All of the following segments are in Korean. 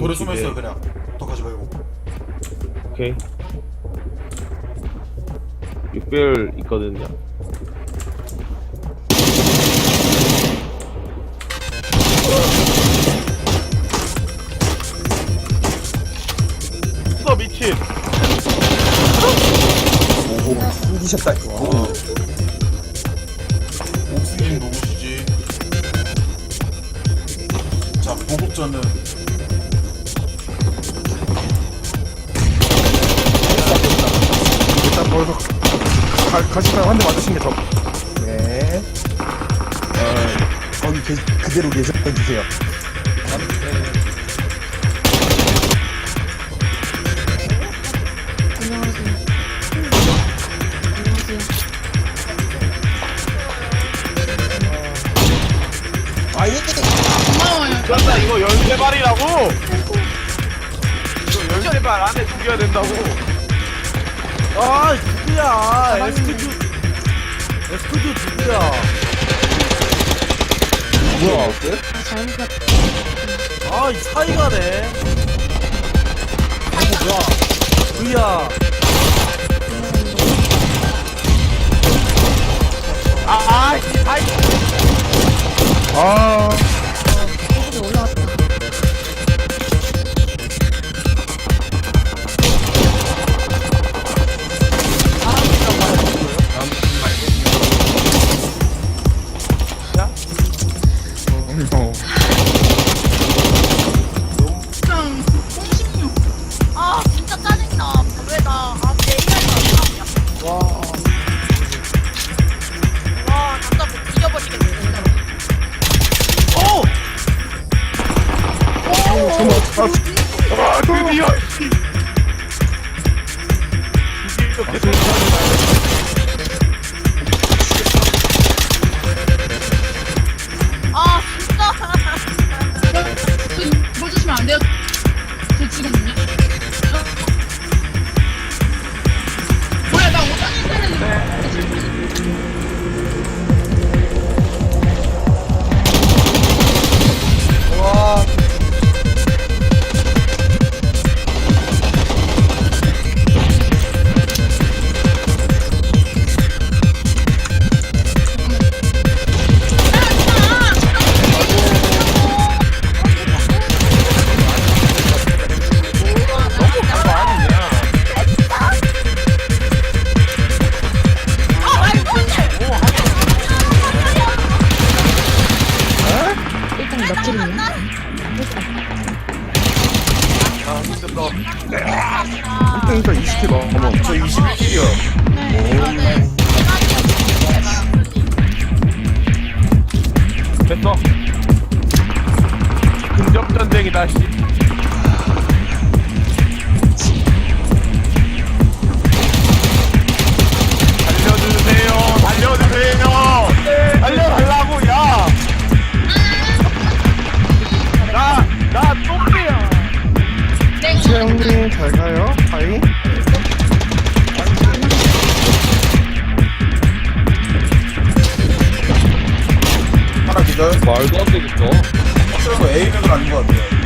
돌에 숨어 있어 그냥. 더 가지 말고. 오케이 6배율 있거든요 어 미친 오호 숨기셨다 와 옥승님 누구시지? 자, 보급전은 거기서 가, 가시다가 한 대 맞으신 게 더. 네. 어, 거기 계, 그대로 계셔 주세요. 안녕하세요. 아예. 고마워요. 그런다 이거 13발이라고 이거 13발 안에 죽여야 된다고 아 누구야. 에스크주 에스크주 누구야 뭐야? 아, 잘못 봤 아이 차이가네 어 뭐야. 그야. 아아 아이 あ、首を。 아 힘들어 일단 20킬 넘어. 저 21킬이요. 네, 저는 됐어 근접 전쟁이다 씨 최영님 잘 가요. 하이. 하나 기절. 말도 안 되겠어 확실한 거 A맥은 아닌 것 같아요.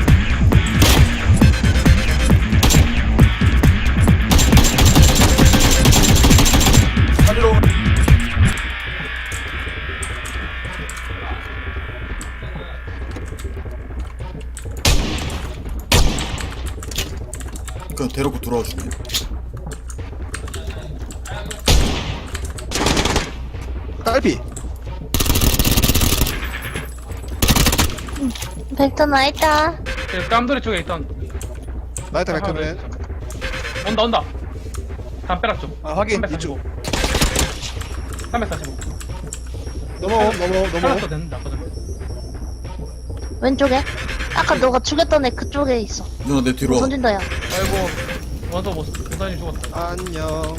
데리고 들어와 주네. 딸비. 벡터 나 있다. 그 깜돌이 쪽에 있던 나이트 백터맨. 온다 온다 담벼락 쪽 아 확인. 345. 이쪽. 345 넘어 넘어 넘어. 살았어 된다 거든 왼쪽에. 아까 너가 죽였던 애 그쪽에 있어. 누나 내 뒤로 와. 손진다야. 아이고 원서 못 원선이 죽었다 안녕.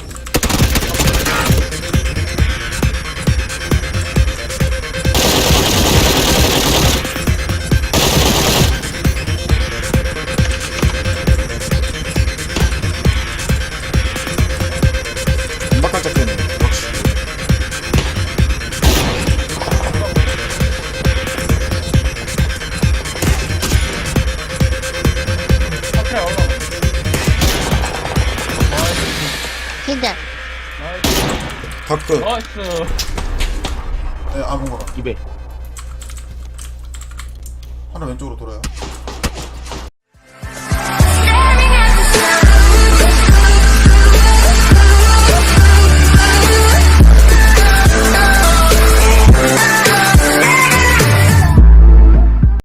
다크. 나이스 네, 아군거가. 입에 하나 왼쪽으로 돌아요.